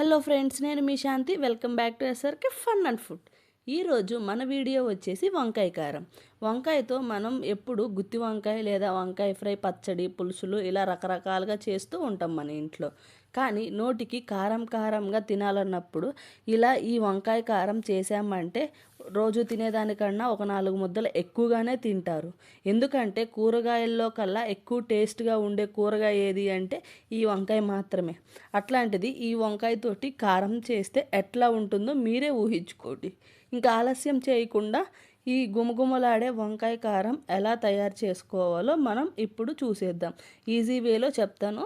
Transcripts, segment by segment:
Hello friends నేను మీ Shanti welcome back to SRK fun and food ఈరోజు మన video వచ్చేసి వంకాయ కారం. వంకాయతో మనం ఎప్పుడు గుత్తి వంకాయ లేదా వంకాయ ఫ్రై పచ్చడి పులుసులు ఇలా రకరకాలుగా చేస్తూ ఉంటాం మన ఇంట్లో. కానీ నోటికి కారం కారంగా తినాలన్నప్పుడు ఇలా ఈ వంకాయ కారం చేసామంటే రోజు తినేదానికన్నా ఒక నాలుగు ముద్దలు ఎక్కువగానే తింటారు. ఎందుకంటే కూరగాయల్లో కల్లా ఎక్కువ టేస్ట్గా ఉండే కూరగాయ ఏది అంటే ఈ వంకాయ మాత్రమే. అట్లాంటిది ఈ వంకాయతోటి కారం చేస్తే ఎట్లా ఉంటుందో మీరే ఊహించుకోండి. ఇంకా ఆలస్యం చేయకుండా ఈ గుమగుమలాడే వంకాయ కారం ఎలా తయారు చేసుకోవాలో మనం ఇప్పుడు చూసేద్దాం. ఈజీ వేలో చెప్తాను.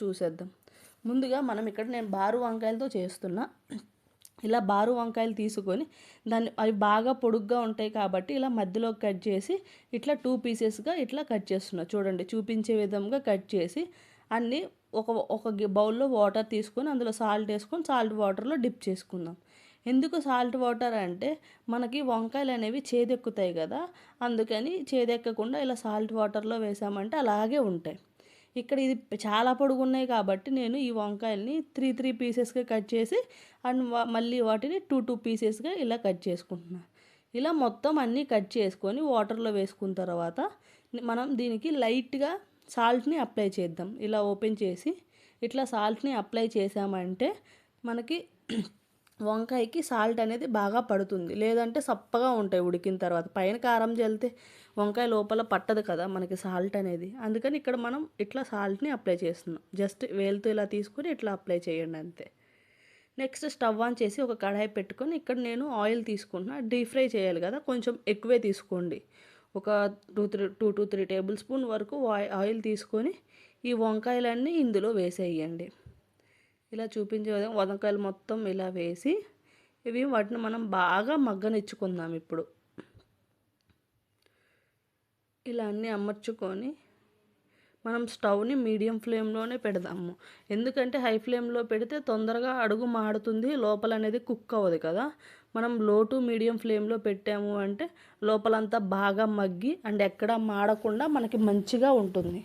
చూసేద్దాం. ముందుగా మనం ఇక్కడ నేను బారు వంకాయలతో చేస్తున్నా. ఇలా బారు వంకాయలు తీసుకొని దాన్ని అవి బాగా పొడుగ్గా ఉంటాయి కాబట్టి ఇలా మధ్యలో కట్ చేసి ఇట్లా టూ పీసెస్గా ఇట్లా కట్ చేస్తున్నా. చూడండి చూపించే విధంగా కట్ చేసి అన్నీ ఒక ఒక బౌల్లో వాటర్ తీసుకొని అందులో సాల్ట్ వేసుకొని సాల్ట్ వాటర్లో డిప్ చేసుకుందాం. ఎందుకు సాల్ట్ వాటర్ అంటే మనకి వంకాయలు అనేవి చేదెక్కుతాయి కదా అందుకని చేదెక్కకుండా ఇలా సాల్ట్ వాటర్లో వేసామంటే అలాగే ఉంటాయి. ఇక్కడ ఇది చాలా పొడుగున్నాయి కాబట్టి నేను ఈ వంకాయల్ని త్రీ త్రీ పీసెస్గా కట్ చేసి అండ్ మళ్ళీ వాటిని టూ టూ పీసెస్గా ఇలా కట్ చేసుకుంటున్నాను ఇలా మొత్తం అన్నీ కట్ చేసుకొని వాటర్లో వేసుకున్న తర్వాత మనం దీనికి లైట్గా సాల్ట్ని అప్లై చేద్దాం. ఇలా ఓపెన్ చేసి ఇట్లా సాల్ట్ని అప్లై చేసామంటే మనకి వంకాయకి సాల్ట్ అనేది బాగా పడుతుంది. లేదంటే సప్పగా ఉంటాయి ఉడికిన తర్వాత. పైన కారం చల్లితే వంకాయ లోపల పట్టదు కదా మనకి సాల్ట్ అనేది. అందుకని ఇక్కడ మనం ఇట్లా సాల్ట్ని అప్లై చేస్తున్నాం. జస్ట్ వేలుతో ఇలా తీసుకొని ఇట్లా అప్లై చేయండి అంతే. నెక్స్ట్ స్టవ్ ఆన్ చేసి ఒక కడాయి పెట్టుకొని ఇక్కడ నేను ఆయిల్ తీసుకుంటున్నా. డీప్ ఫ్రై చేయాలి కదా. కొంచెం ఎక్కువే తీసుకోండి. ఒక two three two two three tablespoon వరకు ఆయిల్ తీసుకొని ఈ వంకాయలన్నీ ఇందులో వేసేయండి. ఇలా చూపించే విధంగా వంకాయలు మొత్తం ఇలా వేసి ఇవి వాటిని మనం బాగా మగ్గనిచ్చుకుందాం ఇప్పుడు. ఇలా అన్నీ అమర్చుకొని మనం స్టవ్ని మీడియం ఫ్లేమ్లోనే పెడదాము. ఎందుకంటే హై ఫ్లేమ్లో పెడితే తొందరగా అడుగు మాడుతుంది లోపల అనేది కుక్ అవ్వదు కదా. మనం లో టు మీడియం ఫ్లేమ్లో పెట్టాము అంటే లోపలంతా బాగా మగ్గి అండ్ ఎక్కడ మాడకుండా మనకి మంచిగా ఉంటుంది.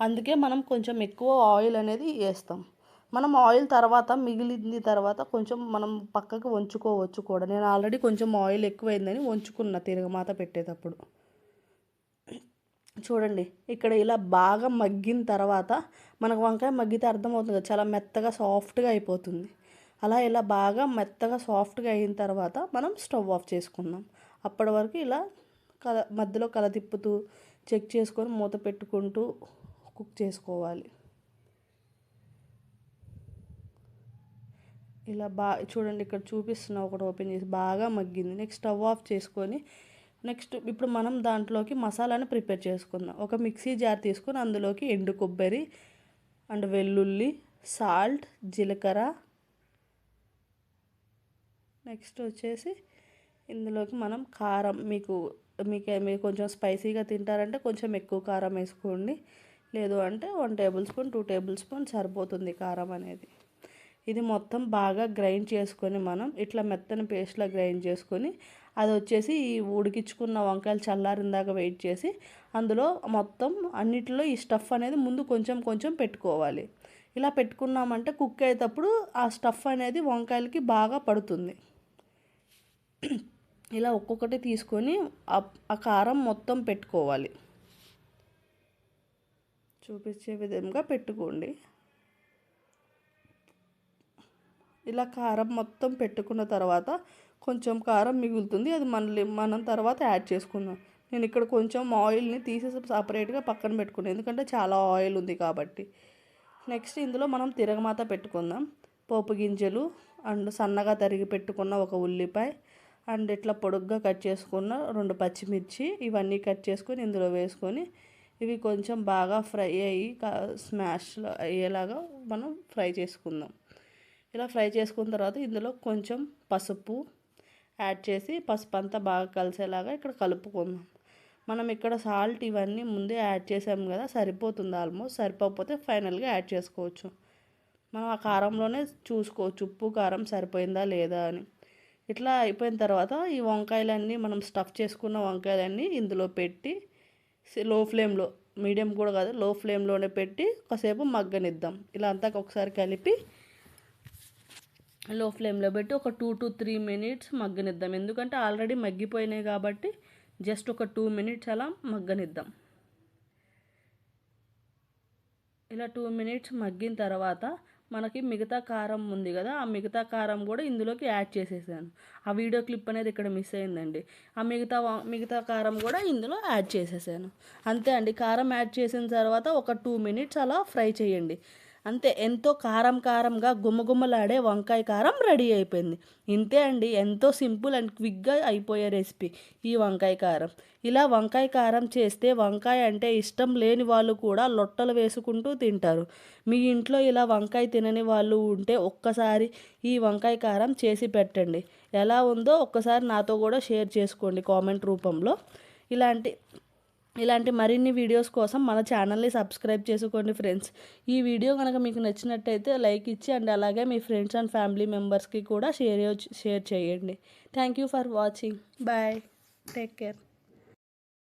అందుకే మనం కొంచెం ఎక్కువ ఆయిల్ అనేది వేస్తాం. మనం ఆయిల్ తర్వాత మిగిలింది తర్వాత కొంచెం మనం పక్కకు వంచుకోవచ్చు కూడా. నేను ఆల్రెడీ కొంచెం ఆయిల్ ఎక్కువైందని వంచుకున్న తిరగమాత పెట్టేటప్పుడు. చూడండి ఇక్కడ ఇలా బాగా మగ్గిన తర్వాత మనకు వంకాయ మగ్గితే అర్థమవుతుంది చాలా మెత్తగా సాఫ్ట్గా అయిపోతుంది. అలా ఇలా బాగా మెత్తగా సాఫ్ట్గా అయిన తర్వాత మనం స్టవ్ ఆఫ్ చేసుకుందాం. అప్పటి వరకు ఇలా కల మధ్యలో కల తిప్పుతూ చెక్ చేసుకొని మూత పెట్టుకుంటూ కుక్ చేసుకోవాలి. ఇలా బాగా చూడండి ఇక్కడ చూపిస్తున్నా ఒకటి ఓపెన్ చేసి బాగా మగ్గింది. నెక్స్ట్ స్టవ్ ఆఫ్ చేసుకొని నెక్స్ట్ ఇప్పుడు మనం దాంట్లోకి మసాలాని ప్రిపేర్ చేసుకుందాం. ఒక మిక్సీ జార్ తీసుకొని అందులోకి ఎండు కొబ్బరి అండ్ వెల్లుల్లి సాల్ట్ జీలకర్ర. నెక్స్ట్ వచ్చేసి ఇందులోకి మనం కారం మీకు మీకు మీరు కొంచెం స్పైసీగా తింటారంటే కొంచెం ఎక్కువ కారం వేసుకోండి. లేదు అంటే one tablespoon two tablespoon సరిపోతుంది కారం అనేది. ఇది మొత్తం బాగా గ్రైండ్ చేసుకొని మనం ఇట్లా మెత్తని పేస్ట్లా గ్రైండ్ చేసుకొని అది వచ్చేసి ఈ ఉడికించుకున్న వంకాయలు చల్లారిన దాకా వెయిట్ చేసి అందులో మొత్తం అన్నిటిలో ఈ స్టఫ్ అనేది ముందు కొంచెం కొంచెం పెట్టుకోవాలి. ఇలా పెట్టుకున్నామంటే కుక్ అయ్యేటప్పుడు ఆ స్టఫ్ అనేది వంకాయలకి బాగా పడుతుంది. ఇలా ఒక్కొక్కటి తీసుకొని ఆ కారం మొత్తం పెట్టుకోవాలి. చూపించే విధంగా పెట్టుకోండి. ఇలా కారం మొత్తం పెట్టుకున్న తర్వాత కొంచెం కారం మిగులుతుంది. అది మళ్ళీ మనం తర్వాత యాడ్ చేసుకుందాం. నేను ఇక్కడ కొంచెం ఆయిల్ని తీసేసి సపరేట్గా పక్కన పెట్టుకున్నాను ఎందుకంటే చాలా ఆయిల్ ఉంది కాబట్టి. నెక్స్ట్ ఇందులో మనం తిరగమాత పెట్టుకుందాం. పోపు గింజలు అండ్ సన్నగా తరిగి పెట్టుకున్న ఒక ఉల్లిపాయ అండ్ ఇట్లా పొడుగ్గా కట్ చేసుకున్న రెండు పచ్చిమిర్చి ఇవన్నీ కట్ చేసుకొని ఇందులో వేసుకొని ఇవి కొంచెం బాగా ఫ్రై అయ్యి స్మాష్ అయ్యేలాగా మనం ఫ్రై చేసుకుందాం. ఇలా ఫ్రై చేసుకున్న తర్వాత ఇందులో కొంచెం పసుపు యాడ్ చేసి పసుపు అంతా బాగా కలిసేలాగా ఇక్కడ కలుపుకుందాం. మనం ఇక్కడ సాల్ట్ ఇవన్నీ ముందే యాడ్ చేసాం కదా సరిపోతుంది ఆల్మోస్ట్. సరిపోకపోతే ఫైనల్గా యాడ్ చేసుకోవచ్చు. మనం ఆ కారంలోనే చూసుకోవచ్చు ఉప్పు కారం సరిపోయిందా లేదా అని. ఇట్లా అయిపోయిన తర్వాత ఈ వంకాయలన్నీ మనం స్టఫ్ చేసుకున్న వంకాయలన్నీ ఇందులో పెట్టి లో ఫ్లేమ్లో మీడియం కూడా కాదు లో ఫ్లేమ్లోనే పెట్టి కాసేపు మగ్గనిద్దాం. ఇలా అంతా ఒకసారి కలిపి లో ఫ్లేమ్లో పెట్టి ఒక టూ టు త్రీ మినిట్స్ మగ్గనిద్దాం. ఎందుకంటే ఆల్రెడీ మగ్గిపోయినాయి కాబట్టి జస్ట్ ఒక టూ మినిట్స్ అలా మగ్గనిద్దాం. ఇలా టూ మినిట్స్ మగ్గిన తర్వాత మనకి మిగతా కారం ఉంది కదా ఆ మిగతా కారం కూడా ఇందులోకి యాడ్ చేసేసాను. ఆ వీడియో క్లిప్ అనేది ఇక్కడ మిస్ అయిందండి. ఆ మిగతా వా- మిగతా కారం కూడా ఇందులో యాడ్ చేసేసాను. అంతే అండి. కారం యాడ్ చేసిన తర్వాత ఒక టూ మినిట్స్ అలా ఫ్రై చేయండి. అంతే ఎంతో కారం కారంగా గుమ్మగుమ్మలాడే వంకాయ కారం రెడీ అయిపోయింది. ఇంతే అండి ఎంతో సింపుల్ అండ్ క్విక్గా అయిపోయే రెసిపీ ఈ వంకాయ కారం. ఇలా వంకాయ కారం చేస్తే వంకాయ అంటే ఇష్టం లేని వాళ్ళు కూడా లొట్టలు వేసుకుంటూ తింటారు. మీ ఇంట్లో ఇలా వంకాయ తినని వాళ్ళు ఉంటే ఒక్కసారి ఈ వంకాయ కారం చేసి పెట్టండి. ఎలా ఉందో ఒక్కసారి నాతో కూడా షేర్ చేసుకోండి కామెంట్ రూపంలో. ఇలాంటి ఇలాంటి మరిన్ని వీడియోస్ కోసం మన ఛానల్ని సబ్స్క్రైబ్ చేసుకోండి ఫ్రెండ్స్. ఈ వీడియో కనుక మీకు నచ్చినట్టయితే లైక్ ఇచ్చి అండ్ అలాగే మీ ఫ్రెండ్స్ అండ్ ఫ్యామిలీ మెంబర్స్కి కూడా షేర్ షేర్ చేయండి. Thank you for watching. Bye. Take care.